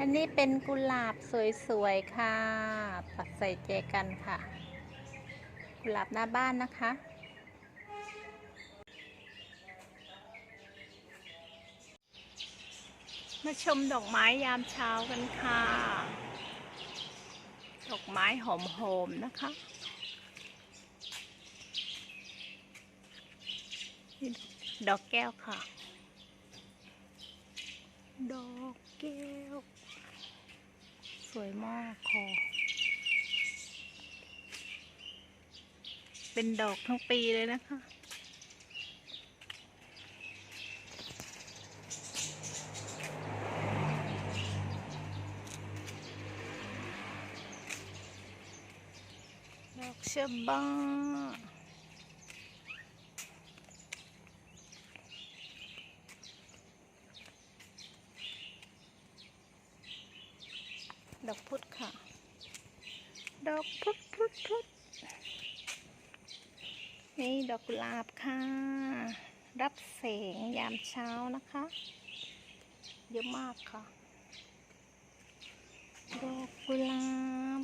อันนี้เป็นกุหลาบสวยๆค่ะ ปักใส่เจกันค่ะ กุหลาบหน้าบ้านนะคะ มาชมดอกไม้ยามเช้ากันค่ะ ดอกไม้หอมๆนะคะดอกแก้วค่ะ ดอกแก้ว สวยมากคอ เป็นดอกทั้งปีเลยนะคะดอกเชะบา ดอกพุธค่ะ ดอกพุธพุธพุธนี่ดอกกุหลาบค่ะ รับแสงยามเช้านะคะ เยอะมากค่ะ ดอกกุหลาบ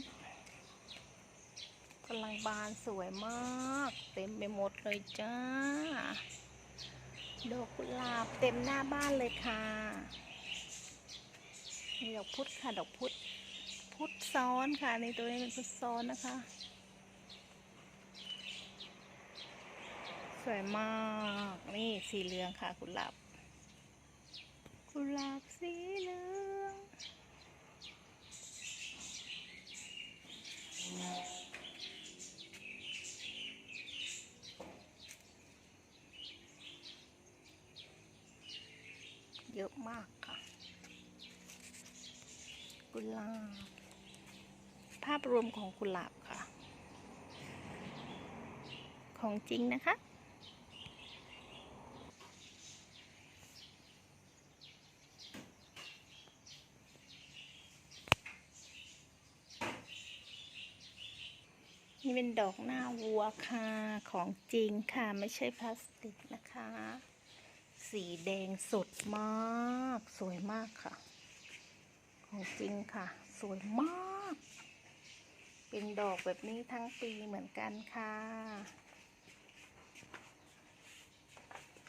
กำลังบานสวยมาก เต็มไปหมดเลยจ้า ดอกกุหลาบเต็มหน้าบ้านเลยค่ะนี่ดอกพุธค่ะ ดอกพุธ พุทธซ้อนค่ะ ในตัวนี้เป็นพุทธซ้อนนะคะ สวยมากนี่สีเหลืองค่ะกุหลาบกุหลาบสีเหลืองเยอะมากค่ะ กุหลาบ ภาพรวมของกุหลาบค่ะ ของจริงนะคะ นี่เป็นดอกหน้าวัวค่ะ ของจริงค่ะไม่ใช่พลาสติกนะคะ สีแดงสดมาก สวยมากค่ะ ของจริงค่ะ สวยมาก เป็นดอกแบบนี้ทั้งปีเหมือนกันค่ะ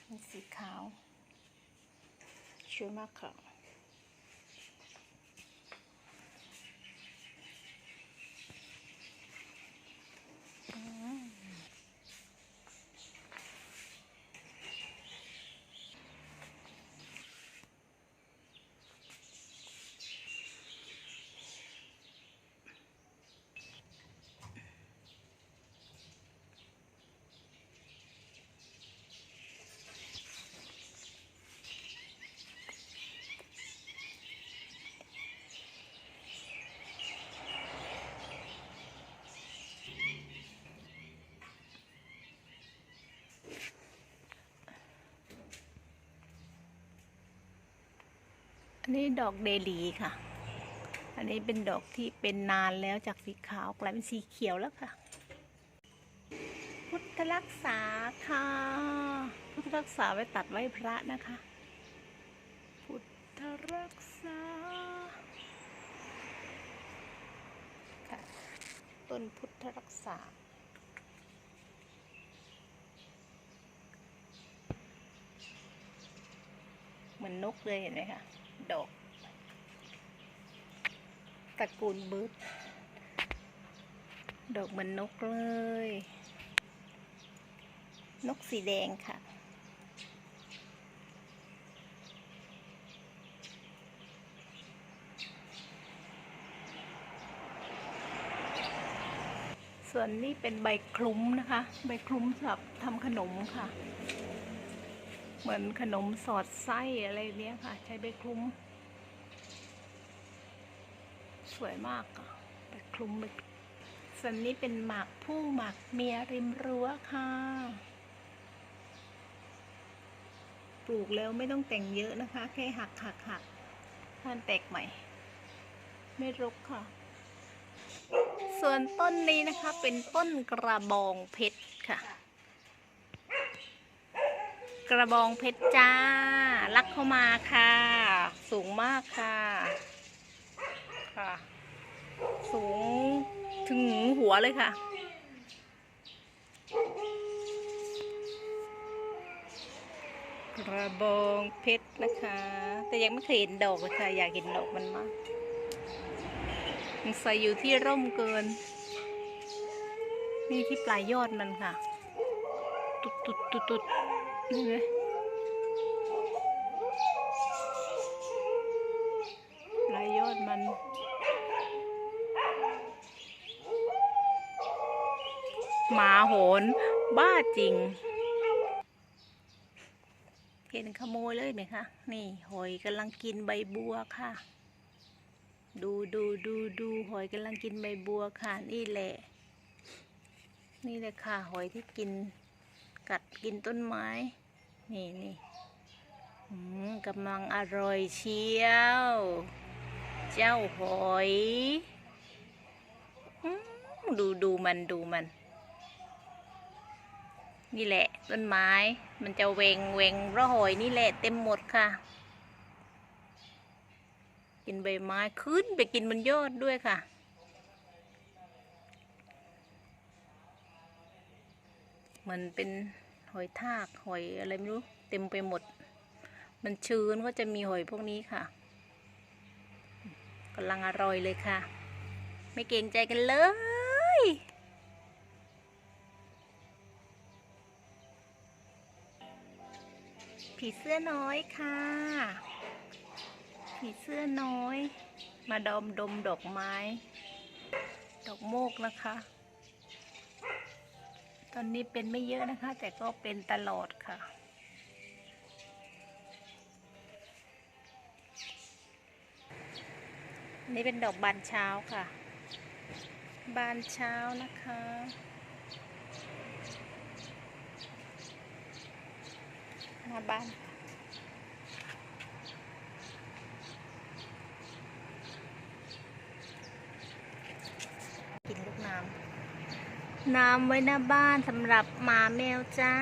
มีสีขาวสวยมากค่ะ นนี้ดอกเดลีค่ะ อันนี้เป็นดอกที่เป็นนานแล้วจากสีขาวกลายเป็นสีเขียวแล้วค่ะ พุทธรักษาค่ะ พุทธรักษาไว้ตัดไว้พระนะคะ พุทธรักษาค่ะต้นพุทธรักษาเหมือนนกเลยเห็นไหมคะ ดอกตระกูลบึดดอกเหมือนนกเลย นกสีแดงค่ะ ส่วนนี้เป็นใบคลุ้มนะคะ ใบคลุ้มสำหรับทำขนมค่ะ เหมือนขนมสอดไส้อะไรเนี้ยค่ะ ใช้ใบคลุ้ม สวยมากอะใบคลุ้มใบส่วนนี้เป็นหมากผู้หมากเมียริมรั้วค่ะ ปลูกแล้วไม่ต้องแต่งเยอะนะคะ แค่หักหักหักท่านแตกใหม่ ไม่รกค่ะ ส่วนต้นนี้นะคะเป็นต้นกระบองเพชรค่ะ กระบองเพชรจ้ารักเข้ามาค่ะ สูงมากค่ะค่ะ สูงถึงหัวเลยค่ะ กระบองเพชรนะคะ แต่ยังไม่เคยเห็นดอกเลยค่ะ อยากเห็นดอกมันมากมันใส่อยู่ที่ร่มเกิน นี่ที่ปลายยอดมันค่ะ ตุดตุดตุดตุด นี่ไหมลายยอดมันหมาโหน บ้าจริง เห็นขโมยเลยไหมคะ นี่หอยกำลังกินใบบัวค่ะ ดูดูดูดูหอยกำลังกินใบบัวค่ะ นี่แหละ นี่เลยค่ะ หอยที่กิน กัดกินต้นไม้ นี่นี่อืมกำลังอร่อยเชียว เจ้าหอยดูดูมันดูมัน นี่แหละต้นไม้ มันจะเวงเวงระหอยนี่แหละเต็มหมดค่ะ กินใบไม้ขึ้นไปกินบนยอดด้วยค่ะ หมันเป็นหอยทากหอยอะไรไม่รู้เต็มไปหมด มันชื้นก็จะมีหอยพวกนี้ค่ะกำลังอร่อยเลยค่ะ ไม่เกรงใจกันเลยผีเสื้อน้อยค่ะ ผีเสื้อน้อย มาดมดมดอกไม้ ดอกโมกนะคะ ตอนนี้เป็นไม่เยอะนะคะ แต่ก็เป็นตลอดค่ะ นี่เป็นดอกบานเช้าค่ะ บานเช้านะคะมาบานค่ะกินลูกน้ำ น้ำไว้หน้าบ้านสำหรับหมาแมวจ้า